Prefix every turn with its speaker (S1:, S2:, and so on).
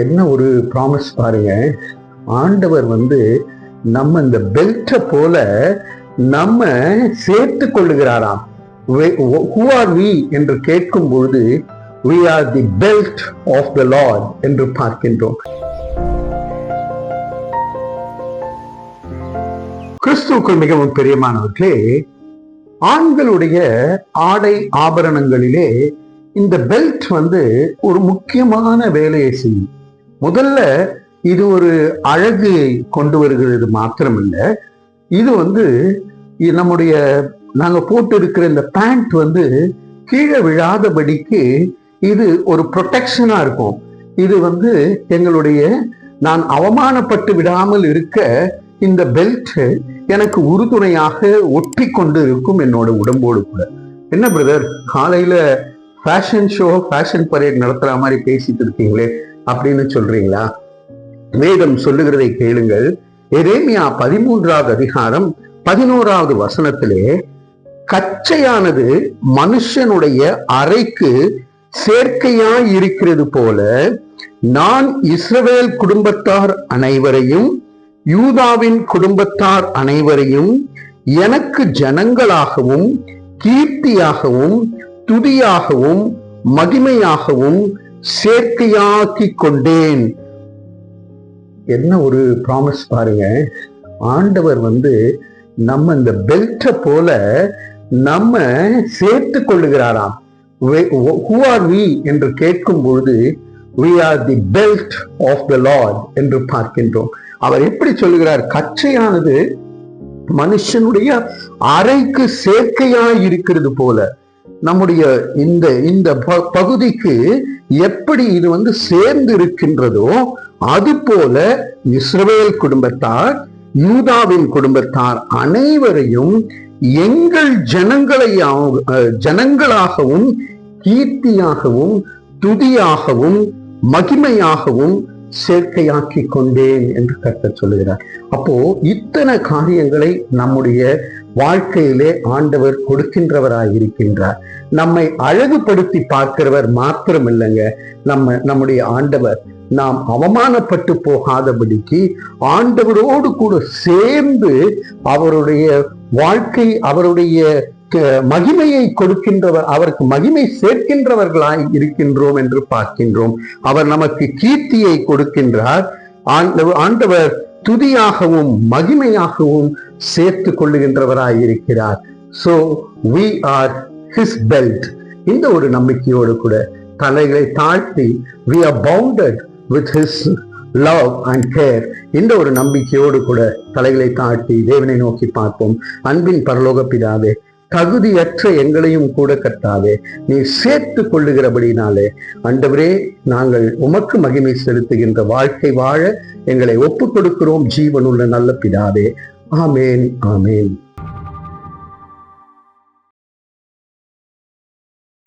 S1: என்ன ஒரு ப்ராமிஸ் பாருங்க ஆண்டவர் வந்து நம்ம இந்த பெல்ட்டை போல நம்ம சேர்த்து கொள்ளுகிறாராம் ஹூ ஆர் வி என்று கேட்கும் பொழுது we are the belt of the lord என்று பார்க்கின்றோம் கிறிஸ்துக்கள் மிகவும் பெரியமானவர்களே ஆண்களுடைய ஆடை ஆபரணங்களிலே இந்த பெல்ட் வந்து ஒரு முக்கியமான வேலையை செய்யும் முதல்ல இது ஒரு அழகு கொண்டு வருகிறது மாத்திரமல்ல இது வந்து நம்முடைய நாங்கள் போட்டு இருக்கிற இந்த பேண்ட் வந்து கீழே விழாதபடிக்கு இது ஒரு ப்ரொடெக்ஷனாக இருக்கும் இது வந்து எங்களுடைய நான் அவமானப்பட்டு விடாமல் இருக்க இந்த பெல்ட் எனக்கு உறுதுணையாக ஒட்டி கொண்டு இருக்கும் என்னோட உடம்போடு கூட என்ன பிரதர் காலையில் ஃபேஷன் ஷோ ஃபேஷன் பரேட் நடத்துகிற மாதிரி பேசிட்டு இருக்கீங்களே அப்படின்னு சொல்றீங்களா வேதம் சொல்லுகிறதை கேளுங்கள் எரேமியா பதிமூன்றாவது அதிகாரம் பதினோராவது வசனத்திலே கச்சையானது மனுஷனுடைய அறைக்கு சேர்க்கையாய் இருக்கிறது போல நான் இஸ்ரவேல் குடும்பத்தார் அனைவரையும் யூதாவின் குடும்பத்தார் அனைவரையும் எனக்கு ஜனங்களாகவும் கீர்த்தியாகவும் துதியாகவும் மகிமையாகவும் சேர்த்தியாக்கி கொண்டேன் என்ன ஒரு ப்ராமிஸ் பாருங்க ஆண்டவர் வந்து நம்ம இந்த பெல்ட்டை போல நம்ம சேர்த்து கொள்ளுகிறாராம் ஆர் வி என்று கேட்கும் பொழுது we are the belt of the lord என்று பார்க்கின்றோம் அவர் எப்படி சொல்லுகிறார் கச்சையானது மனுஷனுடைய அறைக்கு சேர்க்கையாய் இருக்கிறது போல நம்முடைய இந்த இந்த பகுதிக்கு எப்படி இது வந்து சேர்ந்து இருக்கின்றதோ அது போல இஸ்ரவேல் குடும்பத்தார் யூதாவின் குடும்பத்தார் அனைவரையும் எங்கள் ஜனங்களை ஜனங்களாகவும் கீர்த்தியாகவும் துதியாகவும் மகிமையாகவும் சேர்க்கையாக்கி கொண்டேன் என்று கத்த சொல்லுகிறார் அப்போ இத்தனை காரியங்களை நம்முடைய வாழ்க்கையிலே ஆண்டவர் கொடுக்கின்றவராயிருக்கின்றார் இருக்கின்றார் நம்மை அழகுபடுத்தி பார்க்கிறவர் மாத்திரம் இல்லைங்க நம்ம நம்முடைய ஆண்டவர் நாம் அவமானப்பட்டு போகாதபடிக்கு ஆண்டவரோடு கூட சேர்ந்து அவருடைய வாழ்க்கை அவருடைய மகிமையை கொடுக்கின்றவர் அவருக்கு மகிமை சேர்க்கின்றவர்களாய் இருக்கின்றோம் என்று பார்க்கின்றோம் அவர் நமக்கு கீர்த்தியை கொடுக்கின்றார் ஆண்டவர் துதியாகவும் மகிமையாகவும் சேர்த்து கொள்ளுகின்றவராய் இருக்கிறார் so we are his belt இந்த ஒரு நம்பிக்கையோடு கூட தலைகளை தாழ்த்தி we are bounded with his love and care இந்த ஒரு நம்பிக்கையோடு கூட தலைகளை தாழ்த்தி தேவனை நோக்கி பார்ப்போம் அன்பின் பரலோக பிதாவே தகுதியற்ற எங்களையும் கூட கட்டாதே நீ சேர்த்து கொள்ளுகிறபடினாலே அண்டவரே நாங்கள் உமக்கு மகிமை செலுத்துகின்ற வாழ்க்கை வாழ எங்களை ஒப்புக் கொடுக்கிறோம் ஜீவனுள்ள நல்ல பிதாவே ஆமேன் ஆமேன்